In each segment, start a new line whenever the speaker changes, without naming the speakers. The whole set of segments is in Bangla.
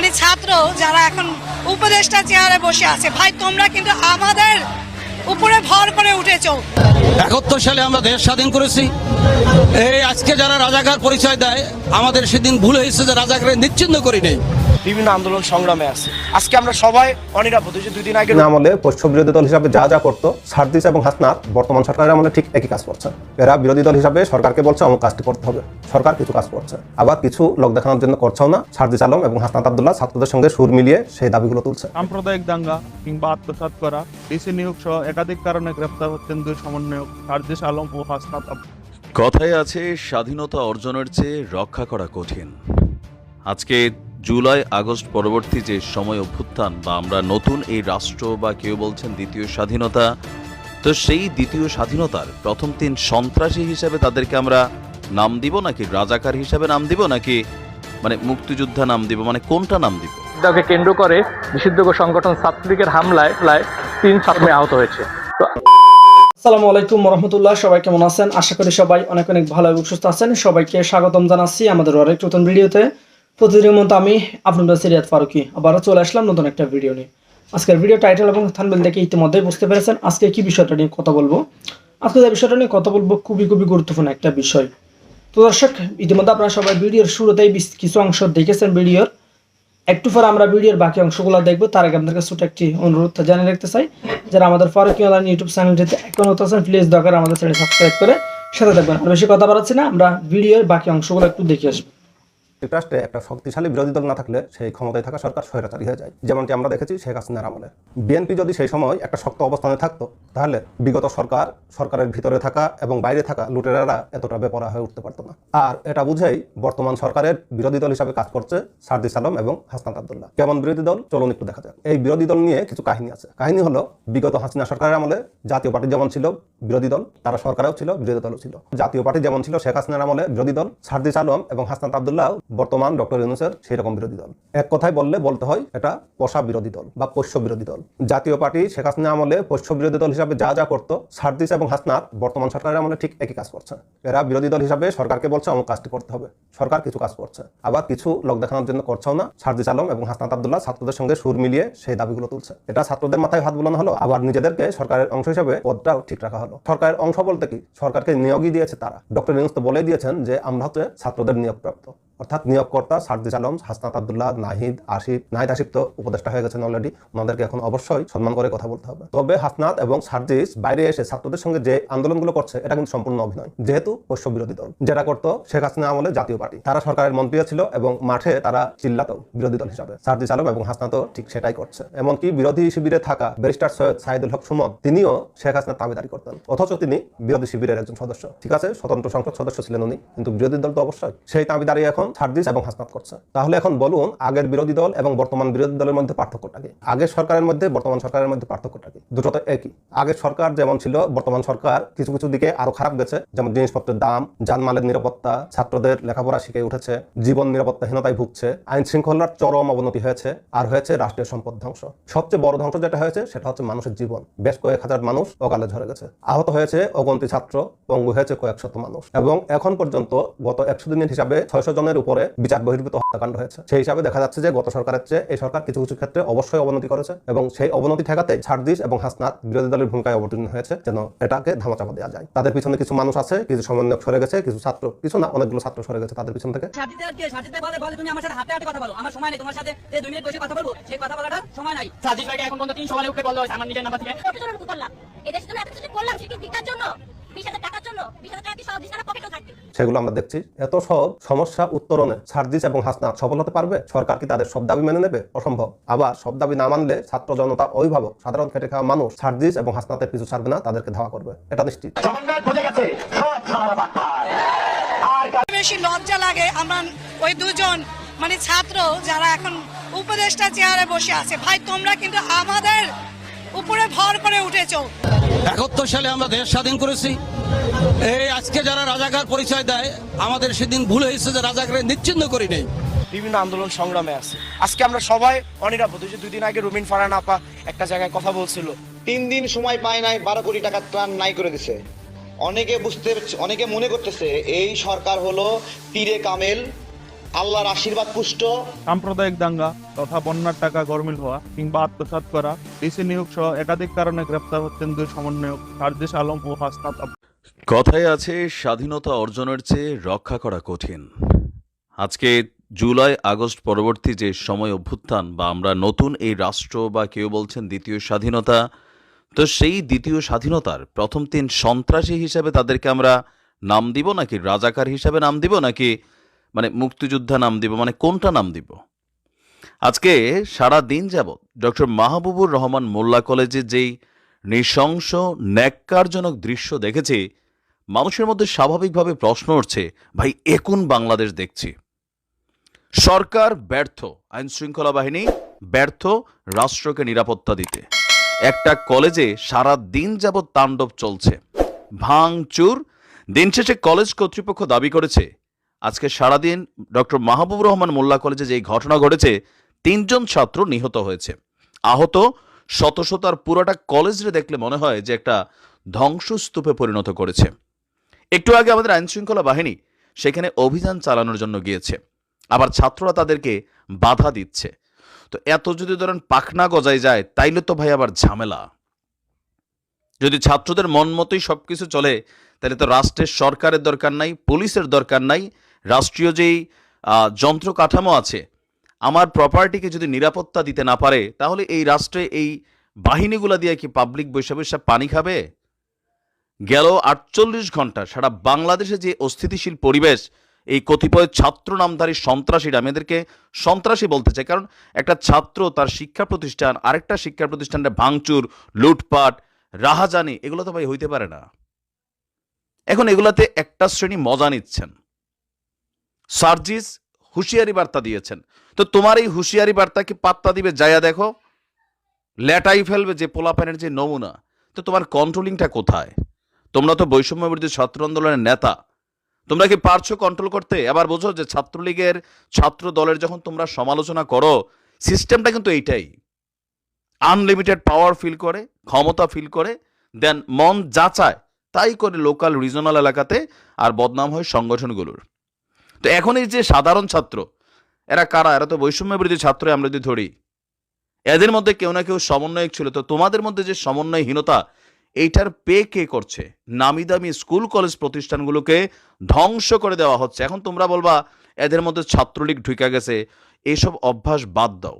মানে ছাত্র যারা এখন উপদেষ্টা চেয়ারে বসে আছে, ভাই, তোমরা কিন্তু আমাদের উপরে ভর করে উঠেছ।
একাত্তর সালে আমরা দেশ স্বাধীন করেছি। এই আজকে যারা রাজাকার পরিচয় দেয়, আমাদের সেদিন ভুল হয়েছে যে রাজাকারের নিচ্ছিন্ন করি নেই
বিভিন্ন আন্দোলন সংগ্রামে আছে। আজকে আমরা সবাই অনিরাপদ যে দুই দিন আগে
না আমলে পশ্চ বিরোধী দল হিসাবে যা যা করতো সার্দিস এবং হাসনাত বর্তমান সরকারের আমলে ঠিক একই কাজ করছে। এরা বিরোধী দল হিসাবে সরকারকে বলছে অমুক কাজটি করতে হবে। সরকার কিছু কাজ করছে। আবার কিছু লোক দেখানোর জন্য করছেও না। সার্দিস আলম এবং হাসনাত আবদুল্লাহ ছাত্রদের সঙ্গে সুর মিলিয়ে সেই দাবিগুলো তুলছে।
সাম্প্রদায়িক দাঙ্গা কিংবা আত্মসাৎ করা ডিসি নিয়োগ সহ একাধিক কারণে গ্রেপ্তার হচ্ছেন দুই সমন্বয়ক সার্জিস আলম ও হাসনাত
কথায় আছে স্বাধীনতা অর্জনের চেয়ে রক্ষা করা কঠিন। আজকে জুলাই আগস্ট পরবর্তী যে সময় অভ্যুত্থান বা আমরা নতুন এই রাষ্ট্র বা কেউ বলছেন দ্বিতীয় স্বাধীনতা তো সেই দ্বিতীয় স্বাধীনতার প্রথম তিন সন্ত্রাসী হিসেবে তাদেরকে আমরা নাম দিব নাকি রাজাকার হিসেবে নাম দিব নাকি মানে মুক্তিযোদ্ধা নাম দিব মানে কোনটা নাম দিব?
তাকে কেন্দ্র করে নিষিদ্ধ সংগঠন ছাত্রলীগের হামলায় প্রায় তিন ছাত্র আহত হয়েছে। তো
আসসালামু আলাইকুম রহমতুল্লাহ সবাই কেমন আছেন? আশা করি সবাই অনেক অনেক ভালো এবং সুস্থ আছেন। সবাইকে স্বাগতম জানাচ্ছি আমাদের আরেক নতুন ভিডিওতে। প্রতিদিনের মতো আমি আপনাদের সিরিয়াত ফারুকি আবারও চলে আসলাম নতুন একটা ভিডিও নিয়ে। আজকের ভিডিও টাইটেল এবং থানবেল দেখে ইতিমধ্যেই বুঝতে পেরেছেন আজকে কি বিষয়টা নিয়ে কথা বলব। আজকে যে বিষয়টা নিয়ে কথা বলব খুবই খুবই গুরুত্বপূর্ণ একটা বিষয়। তো দর্শক, ইতিমধ্যে আপনারা সবাই ভিডিওর শুরুতেই কিছু অংশ দেখেছেন ভিডিওর একটু পরে আমরা ভিডিওর বাকি অংশগুলো দেখব। তার আগে আপনাদের কাছে ছোট একটি অনুরোধ জানিয়ে রাখতে চাই, যারা আমাদের ফারুকি অনলাইন ইউটিউব চ্যানেলটিতে এখন হতে আছেন প্লিজ দরকার আমাদের চ্যানেল সাবস্ক্রাইব করে সাথে থাকবেন। আর বেশি কথা বাড়াচ্ছি না, আমরা ভিডিওর বাকি অংশগুলো একটু দেখে আসব।
রাষ্ট্রে একটা শক্তিশালী বিরোধী দল না থাকলে সেই ক্ষমতায় থাকা সরকার স্বৈরাচারী হয়ে যায়। যেমনটি আমরা দেখেছি শেখ হাসিনার আমলে। বিএনপি যদি সেই সময় একটা শক্ত অবস্থানে থাকতো, তাহলে বিগত সরকার, সরকারের ভিতরে থাকা এবং বাইরে থাকা লুটেরারা এতটা বেপরা হয়ে উঠতে পারতো না। আর এটা বুঝেই বর্তমান সরকারের বিরোধী দল হিসাবে কাজ করছে সার্দিস আলম এবং হাসনাত আবদুল্লাহ। কেমন বিরোধী দল? চলুন একটু দেখা যাক। এই বিরোধী দল নিয়ে কিছু কাহিনী আছে। কাহিনী হলো, বিগত হাসিনা সরকারের আমলে জাতীয় পার্টি যেমন ছিল বিরোধী দল, তারা সরকারেও ছিল, বিরোধী দলও ছিল। জাতীয় পার্টি যেমন ছিল শেখ হাসিনার আমলে বিরোধী দল সার্দিস আলম এবং হাসনাত আবদুল্লাহ বর্তমান ডক্টর ইউনুসের সেই রকম বিরোধী দল। এক কথায় বললে বলতে হয়, এটা পোষা বিরোধী দল বা পোষ্য বিরোধী দল। জাতীয় পার্টি শেখ হাসিনা আমলে পোষ্য বিরোধী দল হিসাবে যা যা করতো, সার্দিস এবং হাসনাত বর্তমান সরকারের আমলে ঠিক একই কাজ করছে। এরা বিরোধী দল হিসাবে সরকারকে বলছে, অমুক কাজটি করতে হবে। সরকার কিছু কাজ করছে। আবার কিছু লোক দেখানোর জন্য করছেও না। সার্দিস আলম এবং হাসনাত আবদুল্লাহ ছাত্রদের সঙ্গে সুর মিলিয়ে সেই দাবিগুলো তুলছে। এটা ছাত্রদের মাথায় হাত বুলানো হলো, আবার নিজেদেরকে সরকারের অংশ হিসাবে পদটাও ঠিক রাখা হলো। সরকারের অংশ বলতে কি? সরকারকে নিয়োগই দিয়েছে তারা। ডক্টর ইউনুস তো বলে দিয়েছেন যে আমরা হচ্ছে ছাত্রদের নিয়োগপ্রাপ্ত। অর্থাৎ নিয়োগকর্তা সার্দিস আলম, হাসনাত আবদুল্লাহ, নাহিদ, আসিফ নাহিদ আসিফ তো উপদেষ্টা হয়ে গেছেন অলরেডি ওনাদেরকে এখন অবশ্যই সম্মান করে কথা বলতে হবে। তবে হাসনাত এবং সার্দিস বাইরে এসে ছাত্রদের সঙ্গে যে আন্দোলনগুলো করছে, এটা কিন্তু সম্পূর্ণ অভিনয়। যেহেতু পোষ্য বিরোধী দল, যেটা করত শেখ হাসিনা আমলে জাতীয় পার্টি। তারা সরকারের মন্ত্রীও ছিল এবং মাঠে তারা চিল্লাত বিরোধী দল হিসাবে। সার্দিস আলম এবং হাসনাতও ঠিক সেটাই করছে। এমনকি বিরোধী শিবিরে থাকা ব্যারিস্টার সৈয়দ সাইদুল হক সুমন, তিনিও শেখ হাসিনার দাবিদারি করতেন। অথচ তিনি বিরোধী শিবিরের একজন সদস্য। ঠিক আছে, স্বতন্ত্র সংসদ সদস্য ছিলেন উনি, কিন্তু বিরোধী দল তো অবশ্যই। সেই দাবিদারি এখন সার্দিস এবং হাসনাত করছে। তাহলে এখন বলুন, আগের বিরোধী দল এবং বর্তমান বিরোধী দলের মধ্যে পার্থক্যটা কি? আগের সরকারের মধ্যে, বর্তমান সরকারের মধ্যে পার্থক্যটা কি? দুটো একই। আগের সরকার যেমন ছিল, বর্তমান সরকার কিছু কিছু দিকে আরও খারাপ গেছে, যেমন জিনিসপত্রের দাম জানমালের নিরাপত্তা, ছাত্রদের লেখাপড়া শিখে উঠেছে, জীবন নিরাপত্তাহীনতায় ভুগছে, আইন শৃঙ্খলার চরম অবনতি হয়েছে, আর হয়েছে রাষ্ট্রীয় সম্পদ ধ্বংস। সবচেয়ে বড় ধ্বংস যেটা হয়েছে, সেটা হচ্ছে মানুষের জীবন। বেশ কয়েক হাজার মানুষ অকালে ঝরে গেছে। আহত হয়েছে অগন্তি ছাত্র, পঙ্গু হয়েছে কয়েক শত মানুষ। এবং এখন পর্যন্ত গত একশো দিনের হিসাবে ছয়শো জনের উপরে বিচার বহির্ভূত হত্যাকাণ্ড হয়েছে। সেই হিসাবে দেখা যাচ্ছে যে গত সরকারের চেয়ে এই সরকার কিছু কিছু ক্ষেত্রে অবশ্যই অবনতি করেছে এবং সেই অবনতি ঠেকাতে ছাড়দিস এবং হাসনাত বিরোধী দলের ভূমিকায় অবতীর্ণ হয়েছে যেন এটাকে ধামাচাপা দেওয়া যায়। তাদের পিছনে কিছু মানুষ আছে কিছু সমন্বয়ক সরে গেছে কিছু ছাত্র কিছু না অনেকগুলো ছাত্র সরে গেছে তাদের পিছন থেকে।
সাথীতে আজকে সাথীতে বলে বলে তুমি আমার সাথে হাতে হাতে কথা বলো। আমার সময় নেই তোমার সাথে যে দুই মিনিট বসে কথা বলব সেই কথা বলাটা সময় নাই। সাজিদ ভাইকে এখন পর্যন্ত তিন সময় উঠে বলল আমার নিজের নাম্বার থেকে।
কতজনের উপর করলাম। এদেশের জন্য এত কিছু করলাম সে কি ভিক্ষার জন্য? বিশ হাজার টাকার জন্য? বিশ হাজার টাকা কি সব পকেটও থাকবে?
সেগুলো আমরা দেখছি। এত সব সমস্যা উত্তরণে সার্জিস এবং হাসনাত সফল হতে পারবে? সরকার কি তাদের সব দাবি মেনে নেবে? অসম্ভব। আবার সব দাবি না মানলে ছাত্র জনতা অভিভাবক সাধারণ খেটে খাওয়া মানুষ সার্জিস এবং হাসনাতের পিছু ছাড়বে না তাদেরকে ধাওয়া করবে। এটা নিশ্চিত।
বেশি লজ্জা লাগে আমরা ওই দুজন মানে ছাত্র যারা এখন উপদেষ্টা চেয়ারে বসে আছে। ভাই তোমরা কিন্তু আমাদের উপরে ভর করে উঠেছো।
একাত্তর সালে আমরা দেশ স্বাধীন করেছি। এই আজকে যারা রাজাকার পরিচয় দেয় আমাদের সেদিন ভুল হয়েছে যে রাজাকারের নিচ্ছিন্ন করি নেই।
বিভিন্ন আন্দোলন সংগ্রামে আছে। আজকে আমরা সবাই অনিরাপদ। ওই যে দুই দিন আগে রুমিন ফারান আপা একটা জায়গায় কথা বলছিল
তিন দিন সময় পায় নাই বারো কোটি টাকা ত্রাণ নাই করে দিছে। অনেকে বুঝতে অনেকে মনে করতেছে এই সরকার হলো পীরে কামেল আল্লাহর আশীর্বাদ পুষ্ট।
সাম্প্রদায়িক দাঙ্গা তথা বন্যার টাকা গরমিল হওয়া কিংবা আত্মসাৎ করা ডিসি নিয়োগ সহ একাধিক কারণে গ্রেপ্তার হচ্ছেন দুই সমন্বয়ক সার্জিস আলম ও হাসনাত।
কথায় আছে, স্বাধীনতা অর্জনের চেয়ে রক্ষা করা কঠিন। আজকে জুলাই, আগস্ট পরবর্তী যে সময় অভ্যুত্থান বা আমরা নতুন এই রাষ্ট্র বা কেউ বলছেন দ্বিতীয় স্বাধীনতা, তো সেই দ্বিতীয় স্বাধীনতার প্রথম তিন সন্ত্রাসী হিসাবে তাদেরকে আমরা নাম দিব নাকি রাজাকার হিসাবে নাম দিব নাকি মানে মুক্তিযোদ্ধা নাম দিব মানে কোনটা নাম দিব? আজকে সারা দিন যাবৎ ডক্টর মাহবুবুর রহমান মোল্লা কলেজে যেই নৃশংস, ন্যাক্কারজনক দৃশ্য দেখেছি। মানুষের মধ্যে স্বাভাবিকভাবে প্রশ্ন উঠছে, ভাই একুন বাংলাদেশ দেখছি? সরকার ব্যর্থ আইন শৃঙ্খলা বাহিনী ব্যর্থ রাষ্ট্রকে নিরাপত্তা দিতে। একটা কলেজে সারা দিন যাবৎ তাণ্ডব চলছে। ভাঙচুর। দিন শেষে কলেজ কর্তৃপক্ষ দাবি করেছে, আজকে সারাদিন ডক্টর মাহবুব রহমান মোল্লা কলেজে যে ঘটনা ঘটেছে, তিনজন ছাত্র নিহত হয়েছে। আহত শত শত আর পুরোটা কলেজে দেখলে মনে হয় যে একটা ধ্বংসস্তূপে পরিণত করেছে। একটু আগে আমাদের আইনশৃঙ্খলা বাহিনী সেখানে অভিযান চালানোর জন্য গিয়েছে। আবার ছাত্ররা তাদেরকে বাধা দিচ্ছে। তো এত যদি ধরেন পাখনা গজায় যায়, তাইলে তো ভাই আবার ঝামেলা। যদি ছাত্রদের মন মতোই সব কিছু চলে তাহলে তো রাষ্ট্রের সরকারের দরকার নাই, পুলিশের দরকার নাই, রাষ্ট্রীয় যেই যন্ত্র কাঠামো আছে আমার প্রপার্টিকে যদি নিরাপত্তা দিতে না পারে, তাহলে এই রাষ্ট্রে এই বাহিনীগুলা দিয়ে কি পাবলিক বৈশা বৈশা পানি খাবে? গেল আটচল্লিশ ঘণ্টা সারা বাংলাদেশে যে অস্থিতিশীল পরিবেশ, এই কতিপয় ছাত্র নামধারী সন্ত্রাসীরা, আমি এদেরকে সন্ত্রাসী বলতে চাই, কারণ একটা ছাত্র তার শিক্ষা প্রতিষ্ঠান, আরেকটা শিক্ষা প্রতিষ্ঠানে ভাঙচুর, লুটপাট, রাহাজানি, এগুলো তো ভাই হইতে পারে না। এখন এগুলাতে একটা শ্রেণি মজা নিচ্ছেন। সার্জিস হুঁশিয়ারি বার্তা দিয়েছেন। তো তোমার এই হুঁশিয়ারি বার্তা কি পাত্তা দিবে, যায়া দেখো, লেটাই ফেলবে যে পোলাপানের যে নমুনা। তো তোমার কন্ট্রোলিংটা কোথায়? তোমরা তো বৈষম্য বিরোধী ছাত্র আন্দোলনের নেতা। তোমরা কি পারছ কন্ট্রোল করতে? আবার বোঝো যে ছাত্রলীগের ছাত্র দলের যখন তোমরা সমালোচনা করো সিস্টেমটা কিন্তু এইটাই। আনলিমিটেড পাওয়ার ফিল করে, ক্ষমতা ফিল করে দেন মন যা চায় তাই করে লোকাল রিজনাল এলাকাতে আর বদনাম হয় সংগঠনগুলোর। তো এখন এই যে সাধারণ ছাত্র, এরা কারা? এরা তো বৈষম্য বিরোধী ছাত্র, আমরা যদি ধরি। এদের মধ্যে কেউ না কেউ সমন্বয়ক ছিল। তো তোমাদের মধ্যে যে সমন্বয়হীনতা, এইটার পে কে করছে? নামি দামি স্কুল, কলেজ প্রতিষ্ঠানগুলোকে ধ্বংস করে দেওয়া হচ্ছে। এখন তোমরা বলবা, এদের মধ্যে ছাত্রলীগ ঢুকে গেছে। এইসব অভ্যাস বাদ দাও।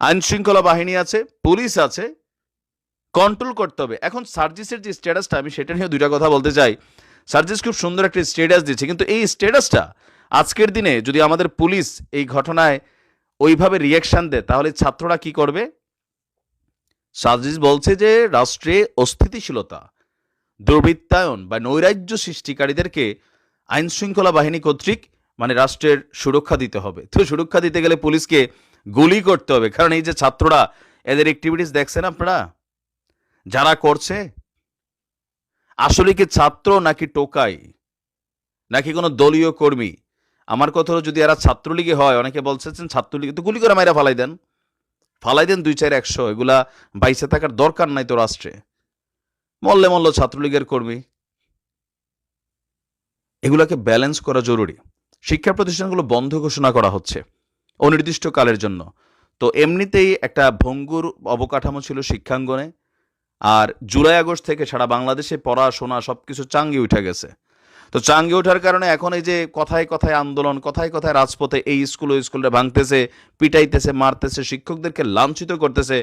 আইন শৃঙ্খলা বাহিনী আছে, পুলিশ আছে কন্ট্রোল করতে হবে। এখন সার্জিসের যে স্ট্যাটাসটা আমি সেটা নিয়ে দুইটা কথা বলতে চাই। সার্জিস খুব সুন্দর একটা স্টেটাস দিচ্ছে। কিন্তু এই স্টেটাসটা আজকের দিনে যদি আমাদের পুলিশ এই ঘটনায় ওইভাবে রিয়াকশন দেয়, তাহলে ছাত্ররা কি করবে? সার্জিস বলছে যে রাষ্ট্রে অস্থিতিশীলতা, দুর্বৃত্তায়ন বা নৈরাজ্য সৃষ্টিকারীদেরকে আইন শৃঙ্খলা বাহিনী কর্তৃক মানে রাষ্ট্রের সুরক্ষা দিতে হবে। তো সুরক্ষা দিতে গেলে পুলিশকে গুলি করতে হবে। কারণ এই যে ছাত্ররা, এদের অ্যাক্টিভিটিস দেখছেন আপনারা? যারা করছে আসলে কি ছাত্র নাকি টোকাই? নাকি কোনো দলীয় কর্মী? আমার কথা হলো যদি এরা ছাত্রলীগে হয়, অনেকে বলছেন ছাত্রলীগে তো গুলি করে মাইরা ফালাই দেন। ফালাই দেন দুই চার একশো, এগুলা বাইসে থাকার দরকার নাই তো রাষ্ট্রে। মল্লে মল্ল ছাত্রলীগের কর্মী। এগুলাকে ব্যালেন্স করা জরুরি। শিক্ষা প্রতিষ্ঠানগুলো বন্ধ ঘোষণা করা হচ্ছে অনির্দিষ্টকালের জন্য। তো এমনিতেই একটা ভঙ্গুর অবকাঠামো ছিল শিক্ষাঙ্গনে। আর জুলাই আগস্ট থেকে সারা বাংলাদেশে পড়াশোনা সব কিছু চাঙ্গি উঠে গেছে। তো চাঙ্গি ওঠার কারণে এখন এই যে কথায় কথায় আন্দোলন, কথায় কথায় রাজপথে এই স্কুল, ওই স্কুলে ভাঙতেছে, পিটাইতেছে, মারতেছে, শিক্ষকদেরকে লাঞ্ছিত করতেছে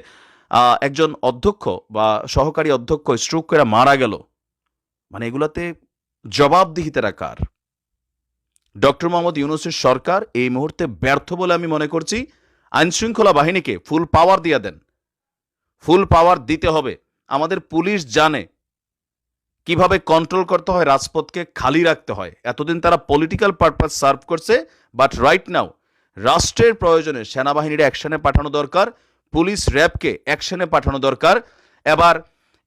একজন অধ্যক্ষ বা সহকারী অধ্যক্ষ স্ট্রোক করে মারা গেল। মানে এগুলাতে জবাবদিহিতারা কার? ডক্টর মোহাম্মদ ইউনুসের সরকার এই মুহূর্তে ব্যর্থ বলে আমি মনে করছি। আইনশৃঙ্খলা বাহিনীকে ফুল পাওয়ার দিয়ে দেন। ফুল পাওয়ার দিতে হবে। আমাদের পুলিশ জানে কীভাবে কন্ট্রোল করতে হয়, রাজপথকে খালি রাখতে হয়। এতদিন তারা পলিটিক্যাল পারপাস সার্ভ করছে বাট রাইট নাও রাষ্ট্রের প্রয়োজনে সেনাবাহিনীর অ্যাকশনে পাঠানো দরকার, পুলিশ র্যাবকে অ্যাকশনে পাঠানো দরকার। এবার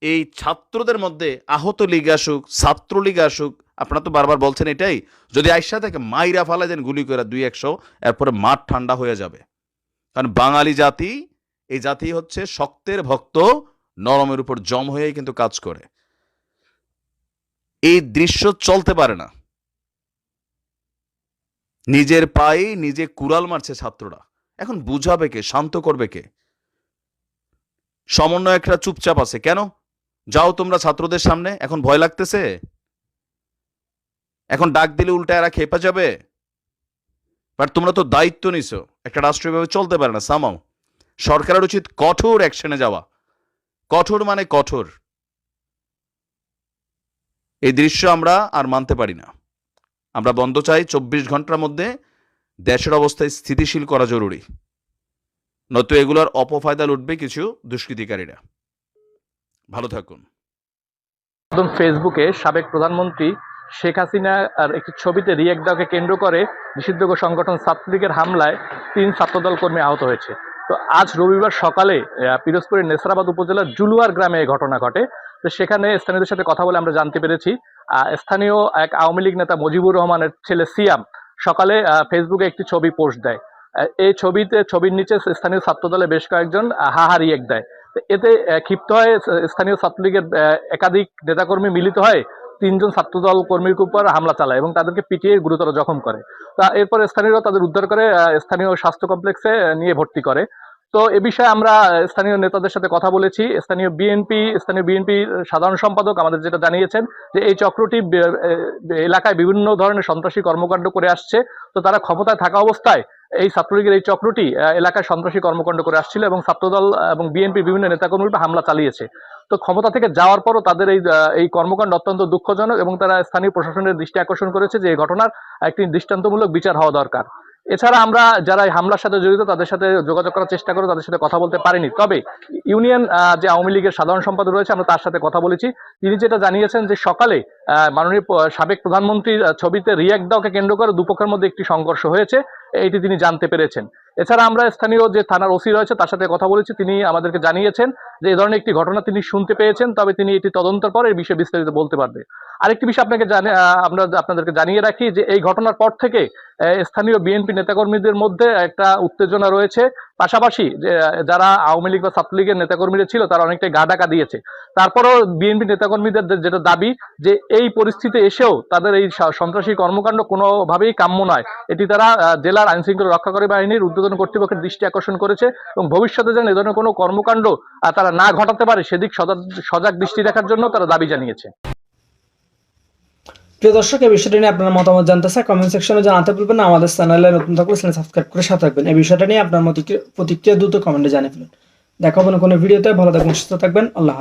এই ছাত্রদের মধ্যে আহত লীগ আসুক, ছাত্রলীগ আসুক, আপনারা তো বারবার বলছেন এটাই, যদি আইসা থেকে মাইরা ফালা দেন গুলি করে দুই একশো, এরপরে মাঠ ঠান্ডা হয়ে যাবে। কারণ বাঙালি জাতি, এই জাতি হচ্ছে শক্তের ভক্ত নরমের উপর জম হয়েই কিন্তু কাজ করে। এই দৃশ্য চলতে পারে না। নিজের পায়ে নিজে কুড়াল মারছে ছাত্ররা। এখন বুঝাবে কে, শান্ত করবে কে? সমন্বয়করা চুপচাপ আছে। কেন? যাও তোমরা ছাত্রদের সামনে। এখন ভয় লাগতেছে? এখন ডাক দিলে উল্টা এরা খেপা যাবে? বাট তোমরা তো দায়িত্ব নিছো। একটা রাষ্ট্রীয়ভাবে চলতে পারে না। সামাও। সরকারের উচিত কঠোর অ্যাকশনে যাওয়া। কঠোর মানে কঠোর। এই দৃশ্য আমরা আর মানতে পারি না। আমরা বন্ধ চাই চব্বিশ ঘণ্টার মধ্যে দেশের অবস্থায় স্থিতিশীল করা জরুরি। নয়তো এগুলোর অপফায়দা লুটবে কিছু দুষ্কৃতিকারীরা। ভালো থাকুন।
একদম ফেসবুকে সাবেক প্রধানমন্ত্রী শেখ হাসিনা আর একটি ছবিতে রিয়েক্ট দেওয়াকে কেন্দ্র করে নিষিদ্ধ সংগঠন ছাত্রলীগের হামলায় তিন ছাত্রদল কর্মী আহত হয়েছে। তো আজ রবিবার সকালে পিরোজপুরের নেসরাবাদ উপজেলার জুলুয়ার গ্রামে এই ঘটনা ঘটে। তো সেখানে স্থানীয়দের সাথে কথা বলে আমরা জানতে পেরেছি। স্থানীয় এক আওয়ামী লীগ নেতা মুজিবুর রহমানের ছেলে সিয়াম সকালে ফেসবুকে একটি ছবি পোস্ট দেয়। এই ছবিতে ছবির নিচে স্থানীয় ছাত্রদলে বেশ কয়েকজন আহ, হাহা রিয়েক্ট দেয়। এতে ক্ষিপ্ত হয় স্থানীয় ছাত্রলীগের একাধিক নেতাকর্মী মিলিত হয়। তিনজন ছাত্রদল কর্মীর উপর হামলা চালায় এবং তাদেরকে পিটিয়ে গুরুতর জখম করে। তা এরপর স্থানীয়রা তাদের উদ্ধার করে স্থানীয় স্বাস্থ্য কমপ্লেক্সে নিয়ে ভর্তি করে। তো এ বিষয়ে আমরা স্থানীয় নেতাদের সাথে কথা বলেছি। স্থানীয় বিএনপি স্থানীয় বিএনপি সাধারণ সম্পাদক আমাদের যেটা জানিয়েছেন যে এই চক্রটি এলাকায় বিভিন্ন ধরনের সন্ত্রাসী কর্মকাণ্ড করে আসছে। তো তারা ক্ষমতায় থাকা অবস্থায় এই ছাত্রলীগের এই চক্রটি এলাকায় সন্ত্রাসী কর্মকাণ্ড করে আসছিল এবং ছাত্রদল এবং বিএনপি বিভিন্ন নেতাকর্মীর হামলা চালিয়েছে। তো ক্ষমতা থেকে যাওয়ার পরও তাদের এই এই কর্মকাণ্ড অত্যন্ত দুঃখজনক এবং তারা স্থানীয় প্রশাসনের দৃষ্টি আকর্ষণ করেছে যে এই ঘটনার একটি দৃষ্টান্তমূলক বিচার হওয়া দরকার। এছাড়া আমরা যারা হামলার সাথে জড়িত, তাদের সাথে যোগাযোগ করার চেষ্টা করে তাদের সাথে কথা বলতে পারিনি। তবে ইউনিয়ন যে আওয়ামী লীগের সাধারণ সম্পাদক রয়েছে, আমরা তার সাথে কথা বলেছি। তিনি যেটা জানিয়েছেন যে সকালে মাননীয় সাবেক প্রধানমন্ত্রীর ছবিতে রিয়াক দাওকে কেন্দ্র করে দুপক্ষের মধ্যে একটি সংঘর্ষ হয়েছে। এটি তিনি জানতে পেরেছেন। এছাড়া আমরা স্থানীয় যে থানার ওসি রয়েছে তার সাথে কথা বলেছি। তিনি আমাদেরকে জানিয়েছেন যে এই ধরনের একটি ঘটনা তিনি শুনতে পেয়েছেন তবে তিনি এটি তদন্তের পর এই বিষয়ে বিস্তারিত বলতে পারবে। আরেকটি বিষয় আপনাকে জানি আমরা আপনাদেরকে জানিয়ে রাখি যে এই ঘটনার পর থেকে স্থানীয় বিএনপি নেতাকর্মীদের মধ্যে একটা উত্তেজনা রয়েছে। পাশাপাশি যারা আওয়ামী লীগ বা ছাত্রলীগের নেতাকর্মীরা ছিল তারা অনেকটাই গা ডাকা দিয়েছে। তারপরেও বিএনপি নেতাকর্মীদের যেটা দাবি যে এই পরিস্থিতি এসেও তাদের এই সন্ত্রাসী কর্মকাণ্ড কোনোভাবেই কাম্য নয়। এটি তারা আহ, জেলার আইন শৃঙ্খলা রক্ষাকারী বাহিনীর উদ্বোধন কর্তৃপক্ষের দৃষ্টি আকর্ষণ করেছে এবং ভবিষ্যতে যেন এ ধরনের কোনো কর্মকাণ্ড তারা না ঘটাতে পারে সেদিক সজাগ দৃষ্টি রাখার জন্য তারা দাবি জানিয়েছে।
প্রিয় দর্শক এই বিষয়টা নিয়ে আপনার মতামত জানতে চাই কমেন্ট সেকশনে জানাতে ভুলবেন না। আমাদের চ্যানেলে নতুন থাকলে চ্যানেল সাবস্ক্রাইব করে সাথে থাকবেন। এই বিষয়টা নিয়ে আপনার মতিক্রিয়া- প্রতিক্রিয়া দ্রুত কমেন্টে জানিয়ে ফেলুন। দেখা কোনো ভিডিওতে। ভালো থাকবেন, সুস্থ থাকবেন। আল্লাহ।